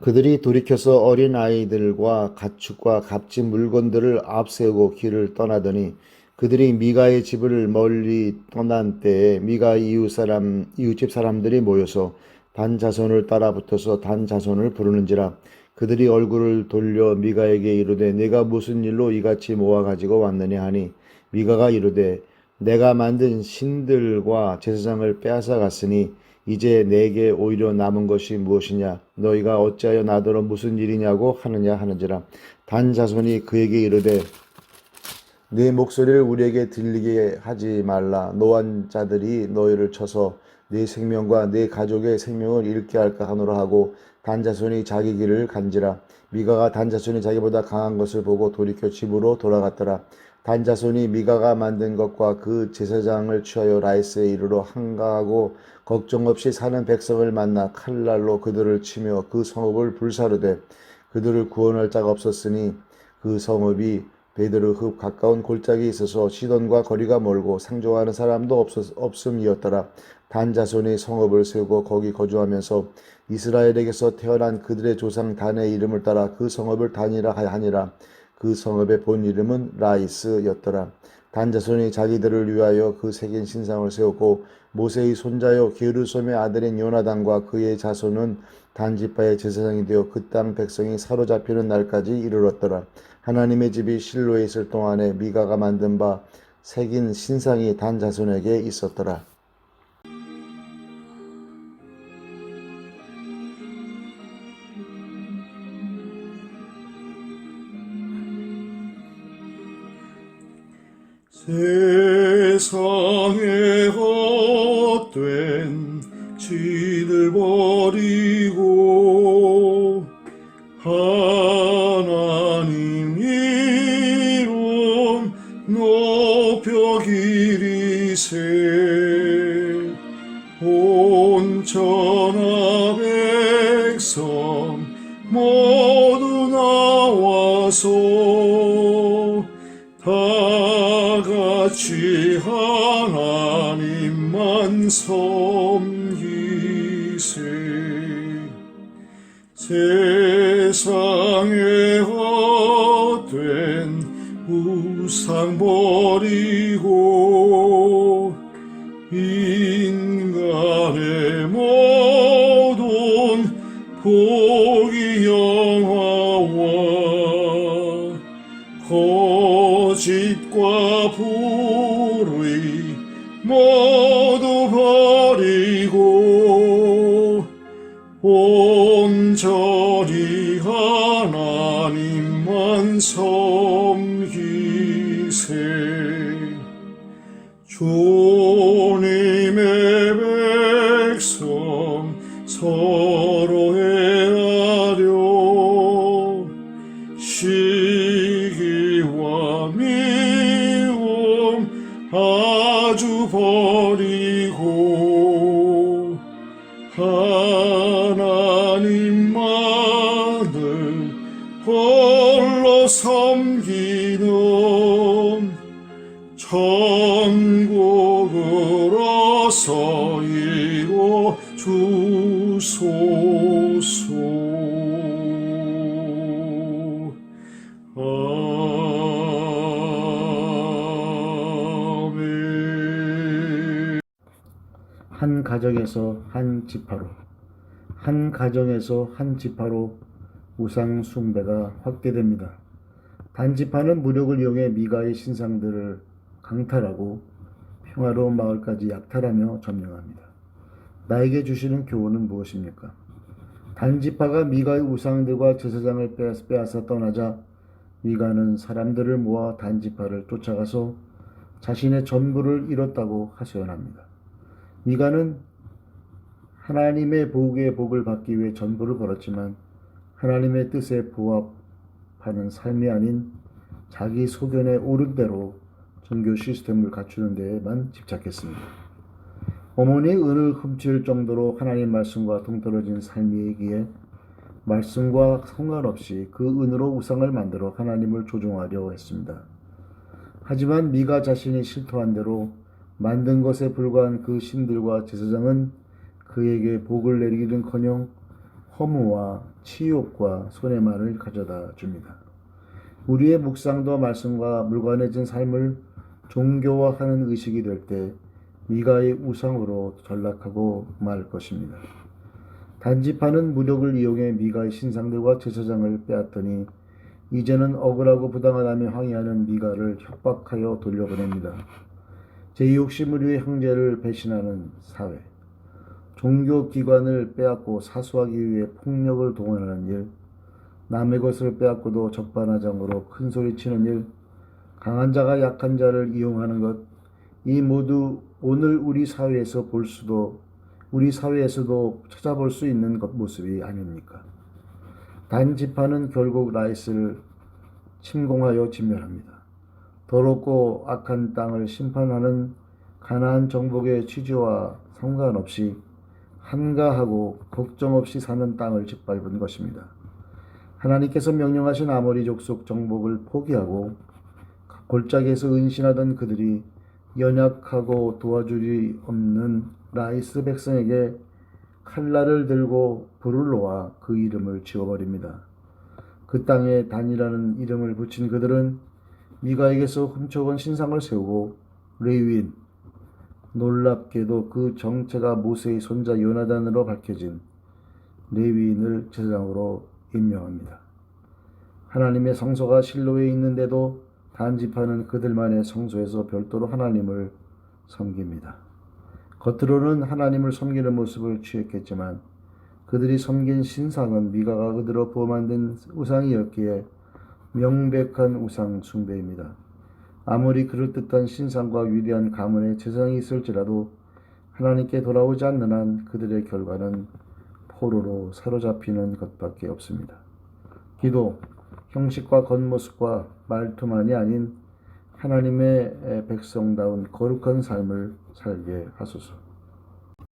그들이 돌이켜서 어린 아이들과 가축과 값진 물건들을 앞세우고 길을 떠나더니 그들이 미가의 집을 멀리 떠난 때에 미가 이웃 사람 이웃집 사람들이 모여서 단 자손을 따라 붙어서 단 자손을 부르는지라 그들이 얼굴을 돌려 미가에게 이르되 내가 무슨 일로 이같이 모아 가지고 왔느냐 하니 미가가 이르되 내가 만든 신들과 제사장을 빼앗아 갔으니 이제 내게 오히려 남은 것이 무엇이냐? 너희가 어찌하여 나더러 무슨 일이냐고 하느냐 하는지라. 단 자손이 그에게 이르되 네 목소리를 우리에게 들리게 하지 말라. 노한 자들이 너희를 쳐서 네 생명과 네 가족의 생명을 잃게 할까 하노라 하고 단자손이 자기 길을 간지라. 미가가 단자손이 자기보다 강한 것을 보고 돌이켜 집으로 돌아갔더라 단자손이 미가가 만든 것과 그 제사장을 취하여 라이스에 이르러 한가하고 걱정 없이 사는 백성을 만나 칼날로 그들을 치며 그 성읍을 불사르되 그들을 구원할 자가 없었으니 그 성읍이 베드르흡 가까운 골짜기에 있어서 시돈과 거리가 멀고 상종하는 사람도 없었, 없음이었더라. 단 자손이 성읍을 세우고 거기 거주하면서 이스라엘에게서 태어난 그들의 조상 단의 이름을 따라 그 성읍을 단이라 하니라. 그 성읍의 본 이름은 라이스였더라. 단 자손이 자기들을 위하여 그 새긴 신상을 세웠고 모세의 손자요 게르솜의 아들인 요나단과 그의 자손은 단지파의 제사장이 되어 그 땅 백성이 사로잡히는 날까지 이르렀더라. 하나님의 집이 실로에 있을 동안에 미가가 만든 바 새긴 신상이 단 자손에게 있었더라. 세상에 헛된 진을 버리고 하나님 이름 높여 기리세. 온 천하 백성 모두 나와서 다 같이 하나님만 섬기세 세상에 헛된 우상 버리고 인간의 모든 복 모두 버리고 온전히 하나님만 섬기세 주님의 백성 서로 헤아려 시기와 미움 아주 버리고 하나님만을 홀로 섬기는 천국으로서 이루 주소서. 아 한 가정에서 한 지파로 한 가정에서 한 지파로 우상 숭배가 확대됩니다. 단지파는 무력을 이용해 미가의 신상들을 강탈하고 평화로운 마을까지 약탈하며 점령합니다. 나에게 주시는 교훈은 무엇입니까? 단지파가 미가의 우상들과 제사장을 빼앗- 빼앗아 떠나자 미가는 사람들을 모아 단지파를 쫓아가서 자신의 전부를 잃었다고 하소연합니다. 미가는 하나님의 복의 복을 받기 위해 전부를 걸었지만 하나님의 뜻에 부합하는 삶이 아닌 자기 소견에 옳은 대로 종교 시스템을 갖추는 데에만 집착했습니다. 어머니의 은을 훔칠 정도로 하나님 말씀과 동떨어진 삶이기에 말씀과 상관없이 그 은으로 우상을 만들어 하나님을 조종하려 했습니다. 하지만 미가 자신이 실토한 대로 만든 것에 불과한 그 신들과 제사장은 그에게 복을 내리기는커녕 허무와 치욕과 손해만을 가져다 줍니다. 우리의 묵상도 말씀과 물관해진 삶을 종교화하는 의식이 될 때 미가의 우상으로 전락하고 말 것입니다. 단지파는 무력을 이용해 미가의 신상들과 제사장을 빼앗더니 이제는 억울하고 부당하다며 항의하는 미가를 협박하여 돌려보냅니다. 제6심을 위해 형제를 배신하는 사회, 종교기관을 빼앗고 사수하기 위해 폭력을 동원하는 일, 남의 것을 빼앗고도 적반하장으로 큰소리치는 일, 강한 자가 약한 자를 이용하는 것, 이 모두 오늘 우리 사회에서 볼 수도 우리 사회에서도 찾아볼 수 있는 것 모습이 아닙니까? 단 지파는 결국 라이스를 침공하여 진멸합니다. 더럽고 악한 땅을 심판하는 가나안 정복의 취지와 상관없이 한가하고 걱정 없이 사는 땅을 짓밟은 것입니다. 하나님께서 명령하신 아모리 족속 정복을 포기하고 골짜기에서 은신하던 그들이 연약하고 도와줄이 없는 라이스 백성에게 칼날을 들고 불을 놓아 그 이름을 지워버립니다. 그 땅에 단이라는 이름을 붙인 그들은 미가에게서 훔쳐온 신상을 세우고 레위인 놀랍게도 그 정체가 모세의 손자 요나단으로 밝혀진 레위인을 제사장으로 임명합니다. 하나님의 성소가 실로에 있는데도 단지파는 그들만의 성소에서 별도로 하나님을 섬깁니다. 겉으로는 하나님을 섬기는 모습을 취했겠지만 그들이 섬긴 신상은 미가가 그들로 부어 만든 우상이었기에 명백한 우상 숭배입니다. 아무리 그럴듯한 신상과 위대한 가문의 재상이 있을지라도 하나님께 돌아오지 않는 한 그들의 결과는 포로로 사로잡히는 것밖에 없습니다. 기도, 형식과 겉모습과 말투만이 아닌 하나님의 백성다운 거룩한 삶을 살게 하소서.